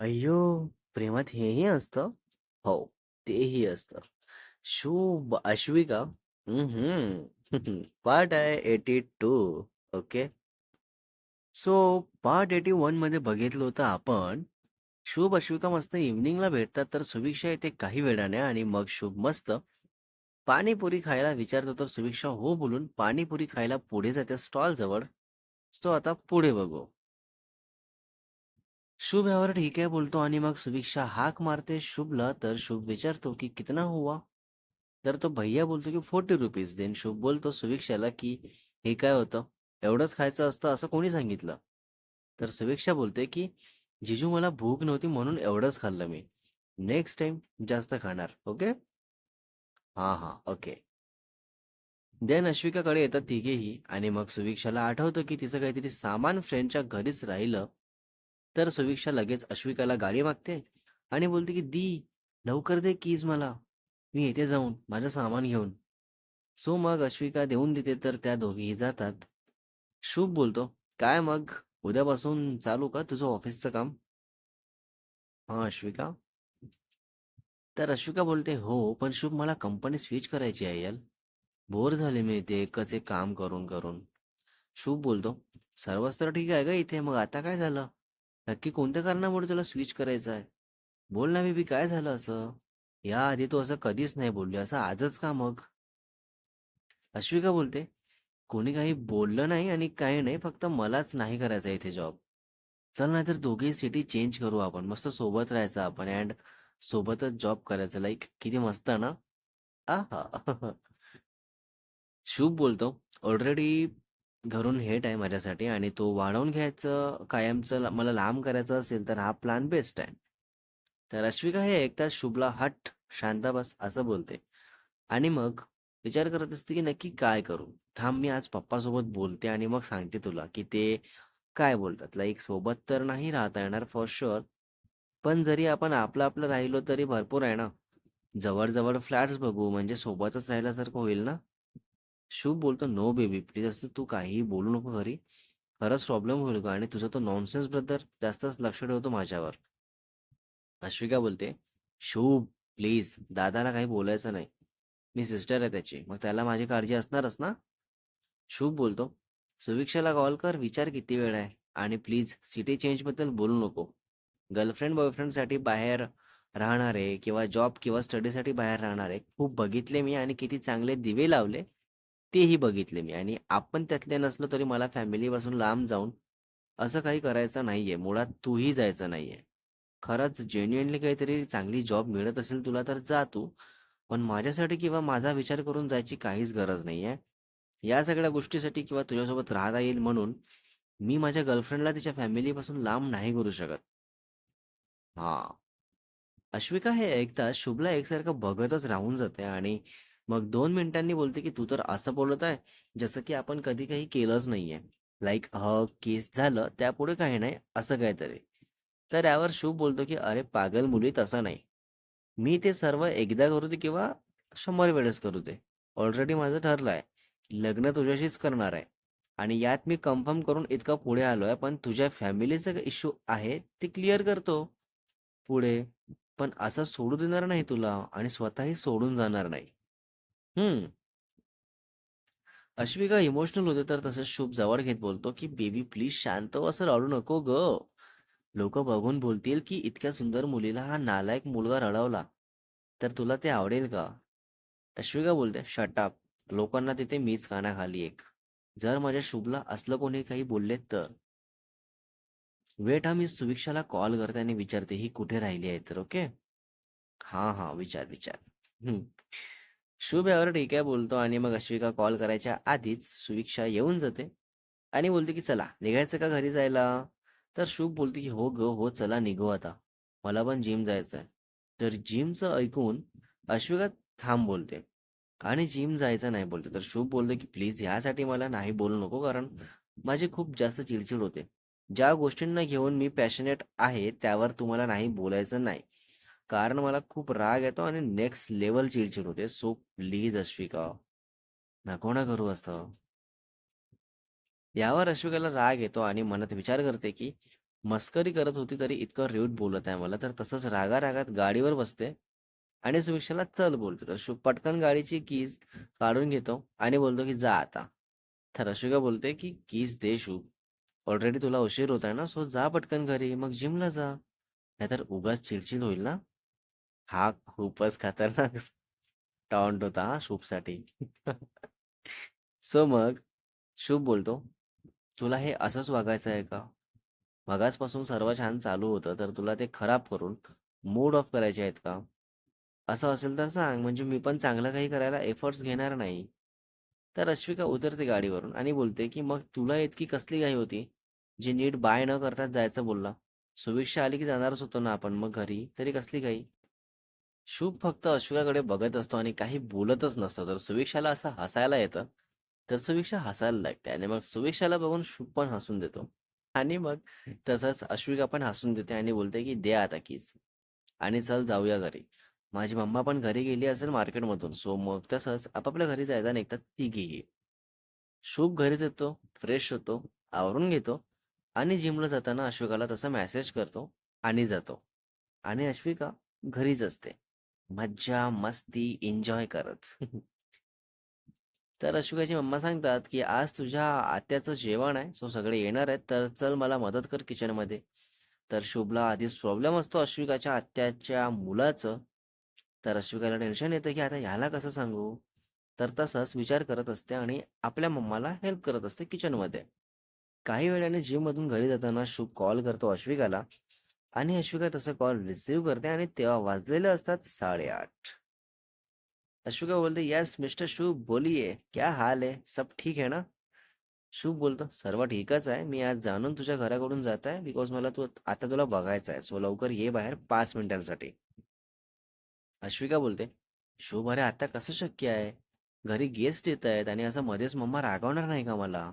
अय्यो! प्रेमात हेही असतं? हो, तेही असतं. शुभ अश्विका हम्म पार्ट आहे 82 ओके. सो पार्ट 81 मध्ये बघितलं होतं आपण, शुभ अश्विका मस्त इव्हनिंगला भेटतात, तर सुभिक्षा येते काही वेळाने आणि मग शुभ मस्त पाणीपुरी खायला विचारतो, तर सुभिक्षा हो बोलून पाणीपुरी खायला पुढे जाते स्टॉल जवळ सो आता पुढे बघू. शुभ यावर ठीक आहे बोलतो आणि मग सुभिक्षा हाक मारते शुभला, तर शुभ विचारतो की कितना हुआ? तर तो भैया बोलतो की फोर्टी रुपीज. देन शुभ बोलतो सुभिक्षाला की हे काय होतं? एवढंच खायचं असतं असं कोणी सांगितलं? तर सुभिक्षा बोलते की जिजू मला भूक नव्हती म्हणून एवढंच खाल्लं मी. नेक्स्ट टाइम जास्त खाणार. ओके? हां, हां. ओके. देन अश्विकाकडे येतात तिघेही आणि मग सुभिक्षाला आठवतं की तिचं काहीतरी सामान फ्रेंडच्या घरीच राहिलं. तर सुविक्षा लगेच अश्विकाला गाडी मागते आणि बोलते की "दी, लवकर दे कीज मला. मी येते जाऊन माझं सामान घेऊन." सो मग अश्विका देऊन देते तर त्या दोघीही जातात. शुभ बोलतो, "काय मग उद्यापासून चालू का तुझं ऑफिसचं काम?" "हां, अश्विका." तर अश्विका बोलते, "हो, पण शुभ मला कंपनी स्विच करायची आहे यार. बोर झाले मी इथे एकच एक काम करून करून." शुभ बोलतो, "सर्वच तर ठीक आहे ग इथे, मग आता काय झालं? नक्की कोणत्या कारणामुळे तुला स्विच करायचं आहे? बोल ना बेबी काय झालं असं? याआधी तू असं कधीच नाही बोलली, असं आजच का मग?" अश्विका बोलते, "कोणी काही बोललं नाही आणि काही नाही, फक्त मलाच नाही करायचा इथे जॉब. चल नाहीतर दोघे सिटी चेंज करू आपण. मस्त सोबत राहायचं आपण अँड सोबतच जॉब करायचं. लाईक किती मस्त ना?" आहा! शुभ बोलतो, "ऑलरेडी घरून हेट आहे माझ्यासाठी आणि तो वाढवून घ्यायचं, कायमचं ला- मला लांब करायचं असेल, तर हा प्लॅन बेस्ट आहे." तर अश्विका हे ऐकताच शुभला "हट, शांत बस" असं बोलते आणि मग विचार करत असते की नक्की काय करू? थांब मी आज पप्पासोबत बोलते आणि मग सांगते तुला की ते काय बोलतात. लाईक सोबत तर नाही राहता येणार फॉर शुअर. पण जरी आपण आपलं-आपलं राहिलो तरी भरपूर आहे ना. जवळ-जवळ फ्लॅट्स बघू म्हणजे सोबतच राहिल्यासारखं होईल ना. शुभ बोलतो, "नो बेबी प्लीज असं तू काहीही बोलू नको घरी. खरंच प्रॉब्लेम होईल का आणि तुझा तो नॉनसेन्स ब्रदर जास्तच लक्ष ठेवतो माझ्यावर." अश्विका बोलते, "शुभ प्लीज दादाला काही बोलायचं नाही. मी सिस्टर आहे त्याची. मग त्याला माझी काळजी असणारच ना." शुभ बोलतो, "सुविक्षाला कॉल कर, विचार किती वेळ आहे आणि प्लीज सिटी चेंजबद्दल बोलू नको. गर्लफ्रेंड बॉयफ्रेंडसाठी बाहेर राहणारे किंवा जॉब किंवा स्टडीसाठी बाहेर राहणारे खूप बघितले मी आणि किती चांगले दिवे लावले, तेही बघितले मी आणि आपण त्यातले नसलो तरी मला फॅमिलीपासून लांब जाऊन असं काही करायचं नाहीये. मुळात तूही जायचं नाहीये. खरंच जेन्युअनली काहीतरी चांगली जॉब मिळत असेल तुला तर जा तू. पण माझ्यासाठी किंवा माझा विचार करून जायची काहीच गरज नाहीये. या सगळ्या गोष्टीसाठी किंवा तुझ्यासोबत राहता येईल म्हणून मी माझ्या गर्लफ्रेंडला तिच्या फॅमिलीपासून लांब नाही करू शकत." हा अश्विका हे ऐकताच शुभला एकसारखं बघतच राहून जाते आणि मग दोन मिनिटांनी बोलते, की "तू तर असं बोलत आहे, जसं की आपण कधी काही केलंच नाहीये. लाईक हग, केस झालं, त्यापुढे काही नाही." असं काहीतरी. तर यावर शुभ बोलतो, की "अरे पागल मुली, तसं नाही. मी ते सर्व एकदा करू दे किंवा शंभर वेळेस करू दे. ऑलरेडी माझं ठरलं आहे. लग्न तुझ्याशीच करणार आहे आणि यात मी कन्फर्म करून इतका पुढे आलोय, पण तुझ्या फॅमिलीचा इश्यू आहे, ते क्लिअर करतो पुढे. पण असं सोडू देणार नाही तुला आणि स्वतःही सोडून जाणार नाही." हं. अश्विका इमोशनल होते तर तसंच शुभ जवळ घेत बोलतो, की "बेबी प्लीज शांत हो, असं रडू नको गं. लोकं बघून बोलतील, की इतक्या सुंदर मुलीला हा नालायक मुलगा रडवला. तर तुला ते आवडेल का?" अश्विका बोलते, "शट अप. लोकांना तिथे मीच कानाखाली एक. जर माझ्या शुभला असलं कोणी काही बोलले तर." वेट हां, मी सुविक्षाला कॉल करते आणि विचारते ही कुठे राहिली आहे तर, ओके? हां, हां. विचार, विचार. हं. शुभ यावर ठीक आहे बोलतो आणि मग अश्विका कॉल करायच्या आधीच सुविक्षा येऊन जाते आणि बोलते की चला निघायचं का घरी जायला? तर शुभ बोलते की "हो ग हो चला निघू आता. मला पण जिम जायचं आहे." तर जिमचं ऐकून अश्विका थांब बोलते आणि जिम जायचं नाही बोलते. तर शुभ बोलतो की "प्लीज ह्यासाठी मला नाही बोलू नको कारण माझी खूप जास्त चिडचिड होते. ज्या गोष्टींना घेऊन मी पॅशनेट आहे त्यावर तुम्हाला नाही बोलायचं नाही." कारण मला खूप राग येतो आणि नेक्स्ट लेवल चिडचिड होते. सो प्लीज अश्विका, नको ना करू असं. यावर अश्विकाला राग येतो आणि मनात विचार करते, की मस्करी करत होती तरी इतकं रेट बोलत आहे मला. तर तसंच रागा-रागात गाडीवर बसते आणि सुमिक्षाला चल बोलते. तर शुभ पटकन गाडीची कीज काढून घेतो आणि बोलतो की जा आता. तर अश्विका बोलते की कीज दे शुभ. ऑलरेडी तुला उशीर होत आहे ना, सो जा पटकन घरी. मग जिमला जा. नाहीतर उगाच चिडचिड होईल ना. हा खूपच खतरनाक टाउंट होता हां शुभसाठी. सो मग शुभ बोलतो, "तुला हे असंच वागायचं आहे का? मगाचपासून सर्व छान चालू होतं, तर तुला ते खराब करून मूड ऑफ करायचे आहेत का? असं असेल तर सांग, म्हणजे मी पण चांगलं काही करायला एफर्ट्स घेणार नाही." तर रश्मिका उतरते गाडीवरून आणि बोलते, की "मग तुला इतकी कसली घाई होती, जी नीट बाय न करताच जायचं बोलला? सुविक्षा आली की जाणारच होतो ना आपण मग घरी, तरी कसली घाई?" शुभ फक्त अश्विकाकडे बघत असतो आणि काही बोलतच नसतो. तर सुविक्षाला असं हसायला येतं. तर सुविक्षा हसायला लागते आणि मग सुविक्षाला बघून शुभ पण हसून देतो. आणि मग तसंच अश्विका पण हसून देते आणि बोलते, की "दे आता कीच आणि चल जाऊया घरी. माझी मम्मा पण घरी गेली असेल मार्केटमधून, सो मग तसंच आपापल्या घरी जायला निघतात तिघीही." शुभ घरीच येतो, फ्रेश होतो, आवरून घेतो आणि जिमला जाताना अश्विकाला तसा मेसेज करतो आणि जातो. आणि अश्विका घरीच असते. मज्जा, मस्ती, एन्जॉय करत. तर अश्विकाची मम्मा सांगतात, की "आज तुझ्या आत्याचं जेवण आहे, सो सगळे येणार आहेत, तर चल मला मदत कर किचनमध्ये." तर शुभला आधीच प्रॉब्लेम असतो अश्विकाच्या आत्याच्या मुलाचं. तर अश्विकाला टेन्शन येतं, की आता ह्याला कसं सांगू? तर तसाच विचार करत असते आणि आपल्या मम्माला हेल्प करत असते किचनमध्ये. काही वेळाने जिममधून घरी जाताना शुभ कॉल करतो अश्विकाला आणि अश्विका तसा कॉल रिसीव्ह करते आणि तेव्हा वाजलेले असतात 8:30. अश्विका बोलते, "यस मिस्टर शुभ बोलिये, क्या हाल है? सब ठीक आहे ना?" शुभ बोलतो, "सर्व ठीकच आहे. मी आज जाणून तुझ्या घराकडून जात आहे बिकॉज मला तू आता तुला बघायचं आहे. सो लवकर ये बाहेर पाच मिनिटांसाठी." अश्विका बोलते, "शुभ अरे आता कसं शक्य आहे? घरी गेस्ट येत आहेत आणि असं मध्येच मम्मा रागावणार नाही का मला?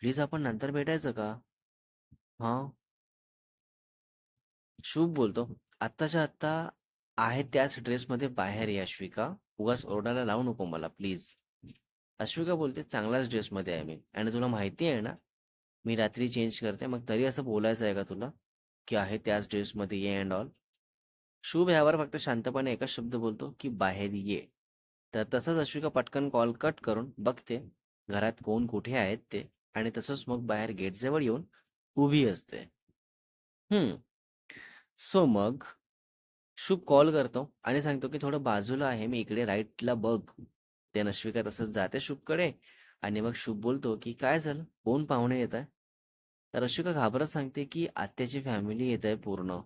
प्लीज आपण नंतर भेटायचं का?" "हां." शुभ बोलतो, "आत्ताच्या आत्ता आहे त्याच ड्रेसमध्ये बाहेर ये अश्विका. उगाच ओरडायला लावू नको मला प्लीज." अश्विका बोलते, "चांगल्याच ड्रेसमध्ये आहे मी आणि तुला माहिती आहे ना, मी रात्री चेंज करते. मग तरी असं बोलायचं आहे का तुला, की आहे त्याच ड्रेसमध्ये ये अँड ऑल?" शुभ ह्यावर फक्त शांतपणे एकच शब्द बोलतो, की "बाहेर ये." तर तसंच अश्विका पटकन कॉल कट करून बघते घरात कोण कुठे आहेत ते आणि तसंच मग बाहेर गेटजवळ येऊन उभी असते. हम्म सो मग शुभ कॉल करतो आणि सांगतो, की "थोडं बाजूला आहे मी, इकडे राईटला बघ." ते नश्विका तसंच जाते शुभकडे आणि मग शुभ बोलतो, की "काय झालं? कोण पाहुणे येत आहे?" तर अश्विका घाबरत सांगते, की "आत्याची फॅमिली येत आहे पूर्ण."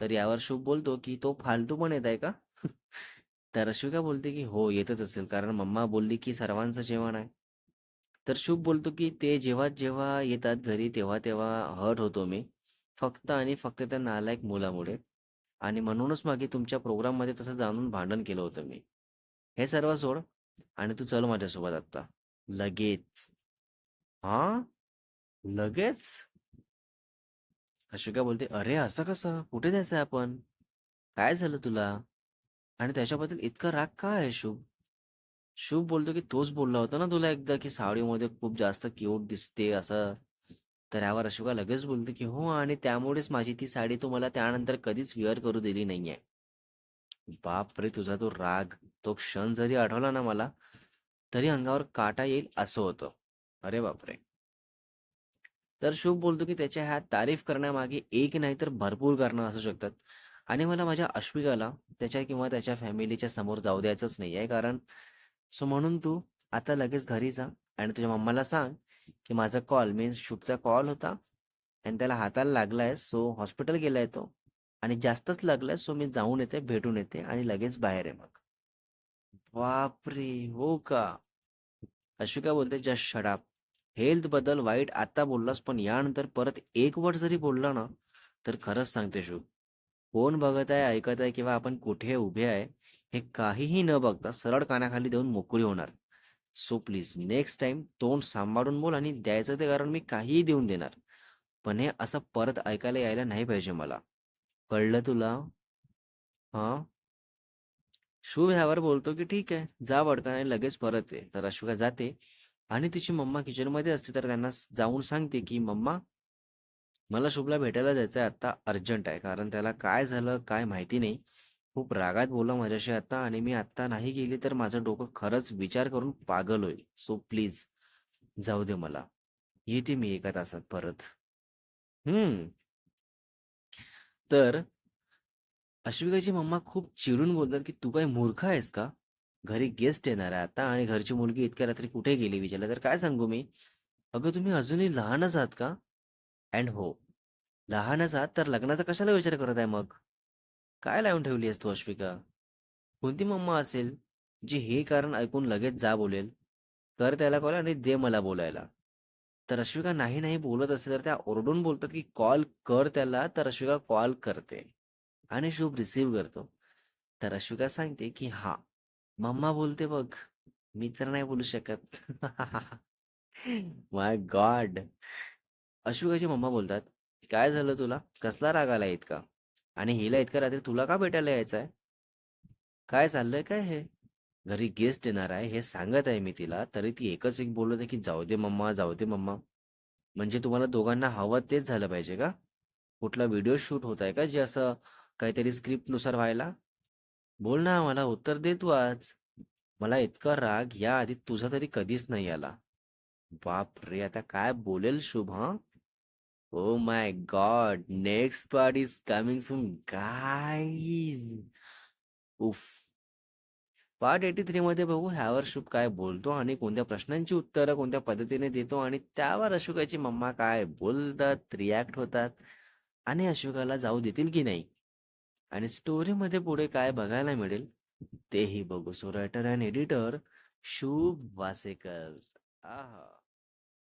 तर यावर शुभ बोलतो, की "तो फालतू पण येत आहे का?" तर अश्विका बोलते, की "हो, येतच असेल कारण मम्मा बोलली, की सर्वांचं जेवण आहे." तर शुभ बोलतो, की "ते जेव्हा-जेव्हा येतात घरी तेव्हा-तेव्हा हर्ट होतो मी. फक्त आणि फक्त त्या नालायक मुलामुळे आणि म्हणूनच मागे तुमच्या प्रोग्राममध्ये तसं जाणून भांडण केलं होतं मी. हे सर्व सोड आणि तू चल माझ्यासोबत आत्ता. लगेच." हा लगेच?" अश्विका बोलते, "अरे असं कसं? कुठे जायचं आहे आपण? काय झालं तुला? आणि त्याच्याबद्दल इतका राग का आहे शुभ?" शुभ बोलतो, की "तोच बोलला होता ना तुला एकदा, की साडीमध्ये खूप जास्त क्यूट दिसते असं." तर यावर अशोका लगेच बोलतो की "हो आणि त्यामुळेच माझी ती साडी तू मला त्यानंतर कधीच विअर करू दिली नाहीये." बापरे! तुझा तो राग, तो क्षण जरी आठवला ना मला, तरी अंगावर काटा येईल असं होतं. अरे बापरे! तर शुभ बोलतो, की त्याच्या ह्या तारीफ करण्यामागे एक नाही तर भरपूर कारणं असू शकतात आणि मला माझ्या अश्विकाला त्याच्या किंवा त्याच्या फॅमिलीच्या समोर जाऊ द्यायचंच नाहीये. कारण सो म्हणून तू आता लगेच घरी जा आणि तुझ्या मम्माला सांग, की माझा कॉल मीन्स शूटचा कॉल होता आणि त्याला हाताला लागलाय. सो हॉस्पिटल गेलाय तो आणि जास्तच लागलाय. सो मी जाऊन येते, भेटून येते आणि लगेच बाहेर आहे मग. बापरे! हो का? अश्विका बोलते, "जस्ट शडाप हेल्थबद्दल वाईट आता बोललास, पण यानंतर परत एक वर्ड जरी बोलला ना, तर खरंच सांगते शू कोण बघत आहे, ऐकत आहे किंवा आपण कुठे उभे आहे, हे काहीही न बघता सरळ कानाखाली देऊन मोकळी होणार. सो प्लीज नेक्स्ट टाईम तोंड सांभाळून बोल आणि द्यायचं ते कारण मी काहीही देऊन देणार. पण हे असं परत ऐकायला यायला नाही पाहिजे मला. कळलं तुला?" हा शुभ ह्यावर बोलतो, की "ठीक आहे, जा पटकन आणि लगेच परत ये." तर अश्विका जाते आणि तिची मम्मा किचनमध्ये असते. तर त्यांना जाऊन सांगते, की "मम्मा" मला शुभला भेटायला जायचं आहे आत्ता अर्जंट आहे. कारण त्याला काय झालं काय माहिती नाही. खूप रागात बोलला माझ्याशी आता आणि मी आता नाही गेली तर माझं डोकं खरंच विचार करून पागल होईल. सो प्लीज जाऊ दे मला. येते मी एका तासात परत. हम्म तर अश्विकाची मम्मा खूप चिडून बोलतात, की "तू काय मूर्ख आहेस का? घरी गेस्ट येणार आहे आता आणि घरची मुलगी इतक्या रात्री कुठे गेली विचारलं तर काय सांगू मी? अगं तुम्ही अजूनही लहानच आहात का?" अँड हो, लहानच आहात तर लग्नाचा कशाला विचार करत आहे मग? काय लावून ठेवली आहेस तू अश्विका? कोणती मम्मा असेल, जी हे कारण ऐकून लगेच जा बोलेल? कर त्याला कॉल आणि दे मला बोलायला. तर अश्विका नाही, नाही बोलत असेल तर त्या ओरडून बोलतात, की "कॉल कर त्याला." तर अश्विका कॉल करते आणि शुभ रिसीव्ह करतो. तर अश्विका सांगते, की हा मम्मा बोलते बघ. मी तर नाही बोलू शकत." माय गॉड! अश्विकाची मम्मा बोलतात, "काय झालं तुला? कसला राग आला इतका? आणि हिला इतक्या रात्री तुला का भेटायला यायचं आहे? काय चाललंय काय हे? घरी गेस्ट येणार आहे हे सांगत आहे मी तिला, तरी ती एकच एक बोलत आहे, की जाऊ दे मम्मा, जाऊ दे मम्मा." म्हणजे तुम्हाला दोघांना हवं तेच झालं पाहिजे का? कुठला व्हिडिओ शूट होत आहे का जे असं काहीतरी स्क्रिप्टनुसार व्हायला? बोल ना मला उत्तर दे तू आज. मला इतका राग या आधी तुझा तरी कधीच नाही आला. बापरे! आता काय बोलेल शुभ हा Oh my god! Next part is coming soon, guys. उफ! पार्ट 83 मध्ये बघू ह्यावर शुभ काय बोलतो आणि कोणत्या प्रश्नांची उत्तरं कोणत्या पद्धतीने देतो आणि त्यावर अशोकाची मम्मा काय बोलतात, रिॲक्ट होतात आणि अशोकाला जाऊ देतील की नाही? आणि स्टोरीमध्ये पुढे काय बघायला मिळेल तेही बघू. सो रायटर अँड एडिटर शुभ वासेकर. आहा!